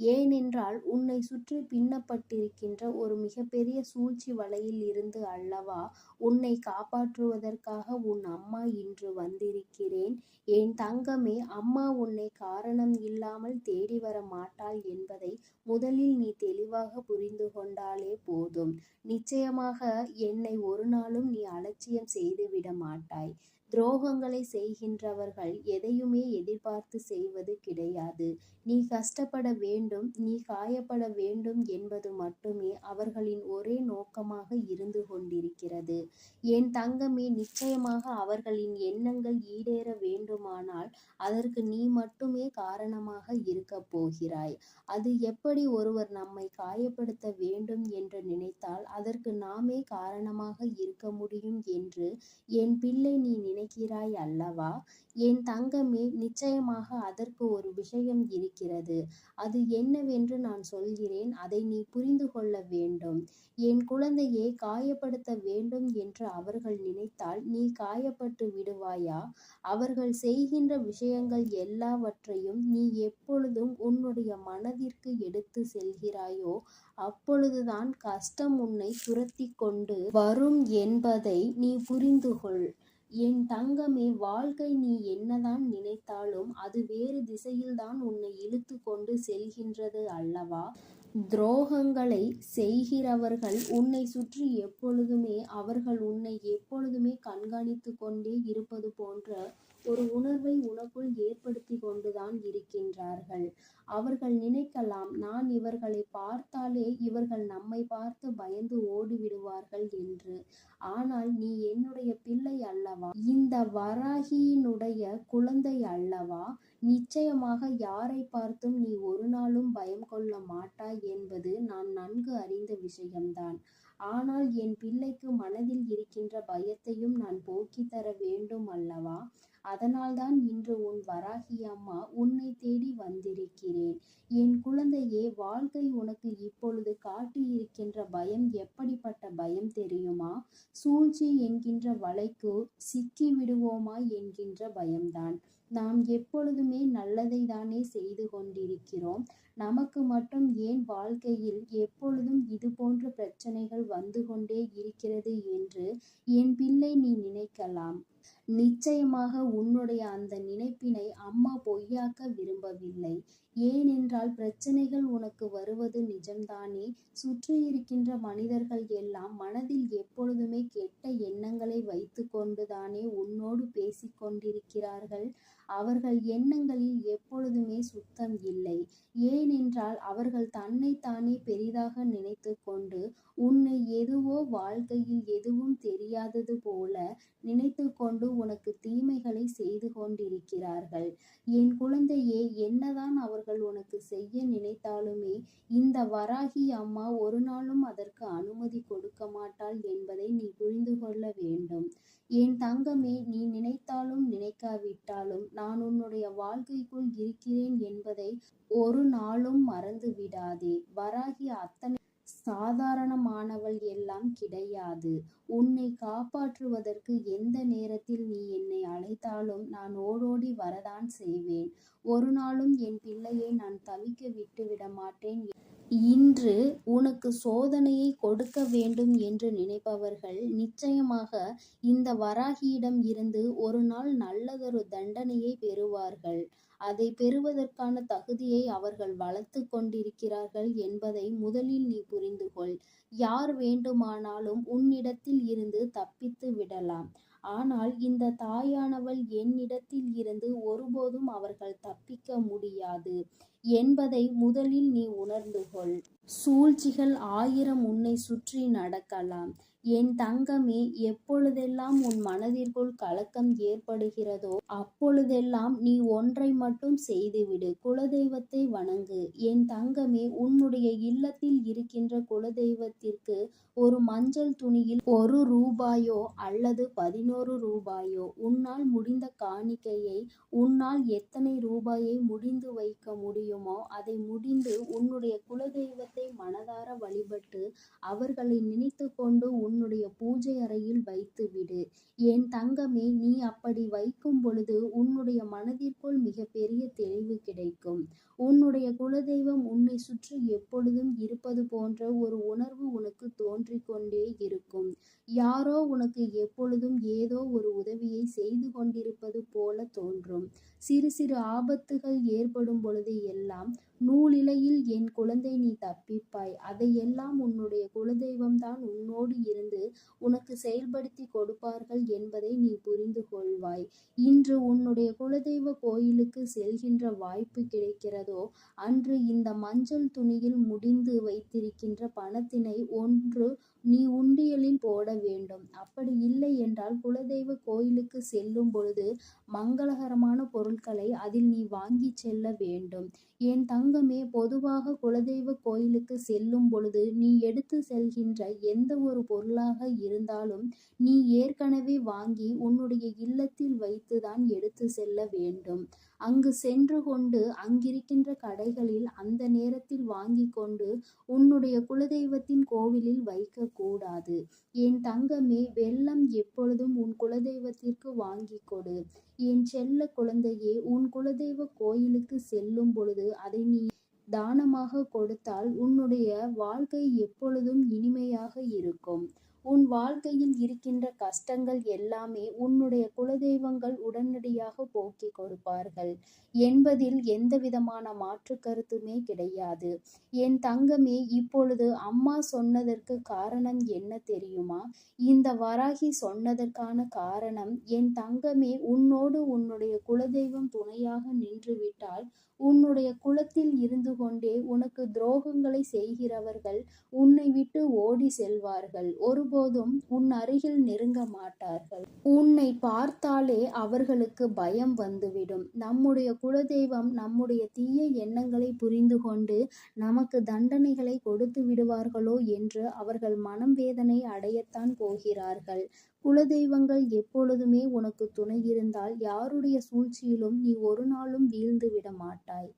ஏனென்றால் உன்னை சுற்றி பின்னப்பட்டிருக்கின்ற ஒரு மிகப்பெரிய சூழ்ச்சி வலையில் இருந்து அல்லவா உன்னை காப்பாற்றுவதற்காக உன் அம்மா இன்று வந்திருக்கிறேன். என் தங்கமே அம்மா உன்னை காரணம் இல்லாமல் தேடி வர மாட்டாள் என்பதை முதலில் நீ தெளிவாக புரிந்து கொண்டாலே போதும். நிச்சயமாக என்னை ஒரு நாளும் நீ அலட்சியம் செய்துவிட மாட்டாய். துரோகங்களை செய்கின்றவர்கள் எதையுமே எதிர்பார்த்து செய்வது கிடையாது. நீ கஷ்டப்பட வேண்டும் நீ காயப்பட வேண்டும் என்பது மட்டுமே அவர்களின் ஒரே நோக்கமாக இருந்து கொண்டிருக்கிறது. என் தங்கமே நிச்சயமாக அவர்களின் எண்ணங்கள் ஈடேற வேண்டுமானால் அதற்கு நீ மட்டுமே காரணமாக இருக்க போகிறாய். அது எப்படி ஒருவர் நம்மை காயப்படுத்த வேண்டும் என்று நினைத்தால் அதற்கு நாமே காரணமாக இருக்க முடியும் என்று என் பிள்ளை நீ நினை நினைக்கிறாய் அல்லவா? என் தங்கமே நிச்சயமாக அதற்கு ஒரு விஷயம் இருக்கிறது. அது என்னவென்று நான் சொல்கிறேன். அதை நீ புரிந்து கொள்ள வேண்டும். என் குழந்தையை காயப்படுத்த வேண்டும் என்று அவர்கள் நினைத்தால் நீ காயப்பட்டு விடுவாயா? அவர்கள் செய்கின்ற விஷயங்கள் எல்லாவற்றையும் நீ எப்பொழுதும் உன்னுடைய மனதிற்கு எடுத்து செல்கிறாயோ அப்பொழுதுதான் கஷ்டம் உன்னை துரத்தி கொண்டு வரும் என்பதை நீ புரிந்து கொள். என் தங்கமே வாழ்க்கை நீ என்னதான் நினைத்தாலும் அது வேறு திசையில்தான் உன்னை இழுத்து கொண்டு செல்கின்றது அல்லவா? துரோகங்களை செய்கிறவர்கள் உன்னை சுற்றி எப்பொழுதுமே அவர்கள் உன்னை எப்பொழுதுமே கண்காணித்து கொண்டே இருப்பது போன்ற ஒரு உணர்வை உனக்குள் ஏற்படுத்தி கொண்டுதான் இருக்கின்றார்கள். அவர்கள் நினைக்கலாம் நான் இவர்களை பார்த்தாலே இவர்கள் நம்மை பார்த்து பயந்து ஓடிவிடுவார்கள் என்று. ஆனால் நீ என்னுடைய பிள்ளை அல்லவா? இந்த வராகியினுடைய குழந்தை அல்லவா? நிச்சயமாக யாரை பார்த்தும் நீ ஒரு நாளும் பயம் கொள்ள மாட்டாய் என்பது நான் நன்கு அறிந்த விஷயம்தான். ஆனால் என் பிள்ளைக்கு மனதில் இருக்கின்ற பயத்தையும் நான் போக்கித் தர வேண்டும் அல்லவா? அதனால்தான் இன்று உன் வராகி அம்மா உன்னை தேடி வந்திருக்கிறேன். என் குழந்தையே வாழ்க்கை உனக்கு இப்பொழுது காட்டியிருக்கின்ற பயம் எப்படிப்பட்ட பயம் தெரியுமா? சூழ்ச்சி என்கின்ற வலைக்கு சிக்கி விடுவோமா என்கின்ற பயம்தான். நாம் எப்பொழுதுமே நல்லதை தானே செய்து கொண்டிருக்கிறோம். நமக்கு மட்டும் ஏன் வாழ்க்கையில் எப்பொழுதும் இது போன்ற பிரச்சனைகள் வந்து கொண்டே இருக்கிறது என்று என் பிள்ளை நீ நினைக்கலாம். நிச்சயமாக உன்னுடைய அந்த நினைப்பினை அம்மா பொய்யாக்க விரும்பவில்லை. ஏனென்றால் பிரச்சனைகள் உனக்கு வருவது நிஜம்தானே? சுற்றி இருக்கின்ற மனிதர்கள் எல்லாம் மனதில் எப்பொழுதுமே கெட்ட எண்ணங்களை வைத்து கொண்டுதானே உன்னோடு பேசிக் கொண்டிருக்கிறார்கள்? அவர்கள் எண்ணங்களில் எப்பொழுதுமே சுத்தம் இல்லை. ஏனென்றால் அவர்கள் தன்னைத்தானே பெரிதாக நினைத்து கொண்டு உன்னை எதுவோ வாழ்க்கையில் எதுவும் தெரியாதது போல நினைத்து கொண்டு உனக்கு தீமைகளை செய்து கொண்டிருக்கிறார்கள். என் குழந்தையே என்னதான் அவர்கள் உனக்கு செய்ய நினைத்தாலுமே இந்த வராகி அம்மா ஒரு நாளும் அதற்கு அனுமதி கொடுக்க மாட்டாள் என்பதை நீ புரிந்து கொள்ள வேண்டும். என் தங்கமே நீ நினைத்தாலும் நினைக்காவிட்டாலும் நான் உன்னுடைய வாழ்க்கைக்குள் இருக்கிறேன் என்பதை ஒரு நாளும் மறந்து விடாதே வராகி அத்தனை சாதாரணமானவள் எல்லாம் கிடையாது. உன்னை காப்பாற்றுவதற்கு எந்த நேரத்தில் நீ என்னை அழைத்தாலும் நான் ஓடோடி வரதான் செய்வேன். ஒரு நாளும் என் பிள்ளையை நான் தவிக்க விட்டுவிட மாட்டேன். இன்று உனக்கு சோதனையை கொடுக்க வேண்டும் என்று நினைப்பவர்கள் நிச்சயமாக இந்த வராகியிடம் இருந்து ஒரு நாள் நல்லதொரு தண்டனையை பெறுவார்கள். அதை பெறுவதற்கான தகுதியை அவர்கள் வளர்த்து கொண்டிருக்கிறார்கள் என்பதை முதலில் நீ புரிந்து கொள் யார் வேண்டுமானாலும் உன்னிடத்தில் இருந்து தப்பித்து விடலாம். ஆனால் இந்த தாயானவள் என்னிடத்தில் இருந்து ஒருபோதும் அவர்கள் தப்பிக்க முடியாது என்பதை முதலில் நீ உணர்ந்து கொள் சூழ்ச்சிகள் ஆயிரம் உன்னை சுற்றி நடக்கலாம். என் தங்கமே எப்பொழுதெல்லாம் உன் மனதிற்குள் கலக்கம் ஏற்படுகிறதோ அப்பொழுதெல்லாம் நீ ஒன்றை மட்டும் செய்துவிடு. குலதெய்வத்தை வணங்கு. என் தங்கமே உன்னுடைய இல்லத்தில் இருக்கின்ற குலதெய்வத்திற்கு ஒரு மஞ்சள் துணியில் ஒரு ரூபாயோ அல்லது பதினோரு ரூபாயோ உன்னால் முடிந்த காணிக்கையை உன்னால் எத்தனை ரூபாயை முடிந்து வைக்க முடியுமோ அதை முடிந்து உன்னுடைய குலதெய்வத்தை மனதார வழிபட்டு அவர்களை நினைத்து கொண்டு உன்னுடைய பூஜை அறையில் வைத்துவிடு என் தங்கமே நீ அப்படி வைக்கும் பொழுது உன்னுடைய மனதிற்குள் மிகப்பெரிய தெளிவு கிடைக்கும். உன்னுடைய குலதெய்வம் உன்னை சுற்றி எப்பொழுதும் இருப்பது போன்ற ஒரு உணர்வு உனக்கு தோன்றிக் கொண்டே இருக்கும். யாரோ உனக்கு எப்பொழுதும் ஏதோ ஒரு உதவியை செய்து கொண்டிருப்பது போல தோன்றும். சிறு சிறு ஆபத்துகள் ஏற்படும் பொழுது எல்லாம் நூலிழையில் என் குழந்தை நீ தப்பிப்பாய். அதையெல்லாம் உன்னுடைய குலதெய்வம்தான் உன்னோடு இருந்து உனக்கு செயல்படுத்தி கொடுப்பார்கள் என்பதை நீ புரிந்து கொள்வாய். இன்று உன்னுடைய குலதெய்வ கோயிலுக்கு செல்கின்ற வாய்ப்பு கிடைக்கிறதோ அன்று இந்த மஞ்சள் துணியில் முடிந்து வைத்திருக்கின்ற பணத்தினை ஒன்று நீ உண்டியலில் போட வேண்டும். அப்படி இல்லை என்றால் குலதெய்வ கோயிலுக்கு செல்லும் பொழுது மங்களகரமான பொருட்களை அதில் நீ வாங்கி செல்ல வேண்டும். என் தங்கமே பொதுவாக குலதெய்வ கோயிலுக்கு செல்லும் பொழுது நீ எடுத்து செல்கின்ற எந்த ஒரு பொருளாக இருந்தாலும் நீ ஏற்கனவே வாங்கி உன்னுடைய இல்லத்தில் வைத்துதான் எடுத்து செல்ல வேண்டும். அங்கு சென்று கொண்டு அங்கிருக்கின்ற கடைகளில் அந்த நேரத்தில் வாங்கி கொண்டு உன்னுடைய குலதெய்வத்தின் கோவிலில் வைக்கக்கூடாது என் தங்கமே வெள்ளம் எப்பொழுதும் உன் குலதெய்வத்திற்கு வாங்கி கொடு. என் செல்ல குழந்தையே உன் குலதெய்வ கோயிலுக்கு செல்லும் பொழுது அதை நீ தானமாக கொடுத்தால் உன்னுடைய வாழ்க்கை எப்பொழுதும் இனிமையாக இருக்கும். உன் வாழ்க்கையில் இருக்கின்ற கஷ்டங்கள் எல்லாமே உன்னுடைய குலதெய்வங்கள் உடனடியாக போக்கிக் கொடுப்பார்கள். என்பதில் எந்த விதமான மாற்று கருத்துமே கிடையாது. என் தங்கமே இப்பொழுது அம்மா சொன்னதற்கு காரணம் என்ன தெரியுமா? இந்த வராகி சொன்னதற்கான காரணம் என் தங்கமே உன்னோடு உன்னுடைய குலதெய்வம் துணையாக நின்றுவிட்டால் உன்னுடைய குலத்தில் இருந்து கொண்டே உனக்கு துரோகங்களை செய்கிறவர்கள் உன்னை விட்டு ஓடி செல்வார்கள். ஒரு ஒருபோதும் உன் அருகில் நெருங்க மாட்டார்கள். உன்னை பார்த்தாலே அவர்களுக்கு பயம் வந்துவிடும். நம்முடைய குலதெய்வம் நம்முடைய தீய எண்ணங்களை புரிந்து கொண்டு நமக்கு தண்டனைகளை கொடுத்து விடுவார்களோ என்று அவர்கள் மனம் வேதனை அடையத்தான் போகிறார்கள். குலதெய்வங்கள் எப்பொழுதுமே உனக்கு துணை இருந்தால் யாருடைய சூழ்ச்சியிலும் நீ ஒரு நாளும் வீழ்ந்து விட மாட்டாய்.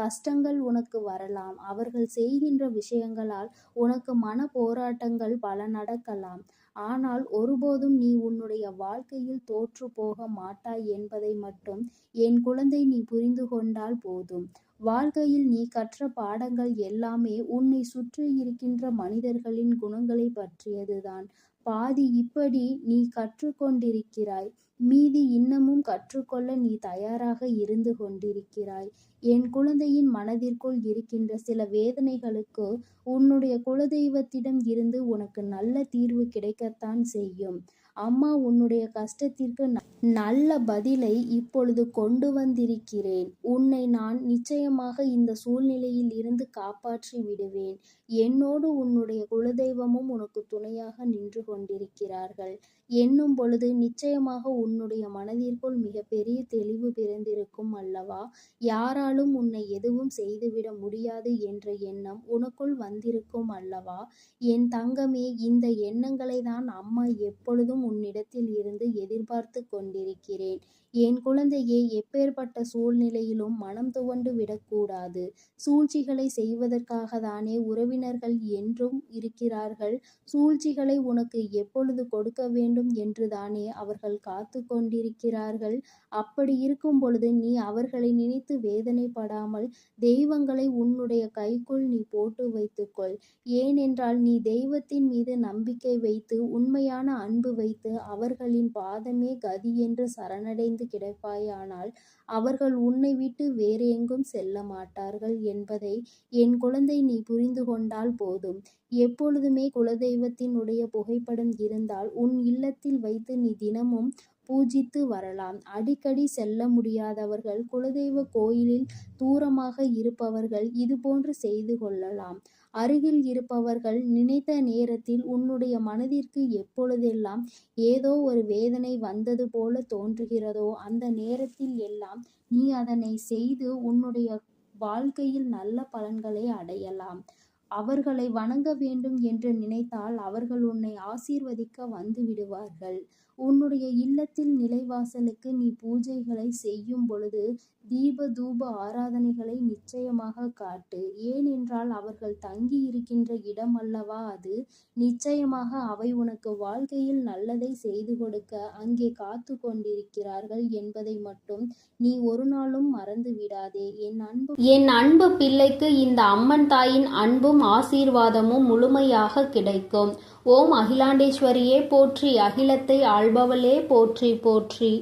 கஷ்டங்கள் உனக்கு வரலாம். அவர்கள் செய்கின்ற விஷயங்களால் உனக்கு மன போராட்டங்கள் பல நடக்கலாம். ஆனால் ஒருபோதும் நீ உன்னுடைய வாழ்க்கையில் தோற்று போக மாட்டாய் என்பதை மட்டும் என் குழந்தை நீ புரிந்து கொண்டால் போதும். வாழ்க்கையில் நீ கற்ற பாடங்கள் எல்லாமே உன்னை சுற்றி இருக்கின்ற மனிதர்களின் குணங்களை பற்றியதுதான். பாதி இப்படி நீ கற்றுக்கொண்டிருக்கிறாய். மீதி இன்னமும் கற்றுக்கொள்ள நீ தயாராக இருந்து கொண்டிருக்கிறாய். என் குழந்தையின் மனதிற்குள் இருக்கின்ற சில வேதனைகளுக்கு உன்னுடைய குலதெய்வத்திடம் இருந்து உனக்கு நல்ல தீர்வு கிடைக்கத்தான் செய்யும். அம்மா உன்னுடைய கஷ்டத்திற்கு ந- நல்ல பதிலை இப்பொழுது கொண்டு வந்திருக்கிறேன். உன்னை நான் நிச்சயமாக இந்த சூழ்நிலையில் இருந்து காப்பாற்றி விடுவேன். என்னோடு உன்னுடைய குலதெய்வமும் உனக்கு துணையாக நின்று கொண்டிருக்கிறார்கள். என்னும் பொழுது நிச்சயமாக உன்னுடைய மனதிற்குள் மிகப்பெரிய தெளிவு பிறந்திருக்கும் அல்லவா? யாராலும் உன்னை எதுவும் செய்துவிட முடியாது என்ற எண்ணம் உனக்குள் வந்திருக்கும் அல்லவா? என் தங்கமே இந்த எண்ணங்களை தான் அம்மா எப்பொழுதும் உன்னிடத்தில் இருந்து எதிர்பார்த்து கொண்டிருக்கிறேன். என் குழந்தையை எப்பேற்பட்ட சூழ்நிலையிலும் மனம் துவண்டு விடக்கூடாது. சூழ்ச்சிகளை செய்வதற்காக தானே உறவினர்கள் என்றும் இருக்கிறார்கள். சூழ்ச்சிகளை உனக்கு எப்பொழுது கொடுக்க வேண்டும் என்று தானே அவர்கள் காத்து கொண்டிருக்கிறார்கள். அப்படி இருக்கும் பொழுது நீ அவர்களை நினைத்து வேதனைப்படாமல் தெய்வங்களை உன்னுடைய கைக்குள் நீ போட்டு வைத்துக்கொள். ஏனென்றால் நீ தெய்வத்தின் மீது நம்பிக்கை வைத்து உண்மையான அன்பு வைத்து அவர்களின் பாதமே கதி என்று சரணடைந்து கிடப்பாயானால் அவர்கள் உன்னை விட்டு வேறு எங்கும் செல்ல மாட்டார்கள் என்பதை என் குழந்தை நீ புரிந்து கொண்டால் போதும். எப்பொழுதுமே குலதெய்வத்தினுடைய புகைப்படம் இருந்தால் உன் இல்லத்தில் வைத்து நீ தினமும் பூஜித்து வரலாம். அடிக்கடி செல்ல முடியாதவர்கள் குலதெய்வ கோயிலில் தூரமாக இருப்பவர்கள் இதுபோன்று செய்து கொள்ளலாம். அருகில் இருப்பவர்கள் நினைத்த நேரத்தில் உன்னுடைய மனதிற்கு எப்பொழுதெல்லாம் ஏதோ ஒரு வேதனை வந்தது போல தோன்றுகிறதோ அந்த நேரத்தில் எல்லாம் நீ அதனை செய்து உன்னுடைய வாழ்க்கையில் நல்ல பலன்களை அடையலாம். அவர்களை வணங்க வேண்டும் என்று நினைத்தால் அவர்கள் உன்னை ஆசீர்வதிக்க வந்து விடுவார்கள். உன்னுடைய இல்லத்தில் நிலைவாசலுக்கு நீ பூஜைகளை செய்யும் பொழுது தீப தூப ஆராதனைகளை நிச்சயமாக காட்டு. ஏனென்றால் அவர்கள் தங்கி இருக்கின்ற இடம் அல்லவா அது? நிச்சயமாக அவை உனக்கு வாழ்க்கையில் நல்லதை செய்து கொடுக்க அங்கே காத்து கொண்டிருக்கிறார்கள் என்பதை மட்டும் நீ ஒரு நாளும் மறந்து விடாதே. என் அன்பு என் அன்பு பிள்ளைக்கு இந்த அம்மன் தாயின் அன்பும் ஆசீர்வாதமும் முழுமையாக கிடைக்கும். ஓம் அகிலாண்டேஸ்வரியே போற்றி. அகிலத்தை ஆள்பவளே போற்றி போற்றி.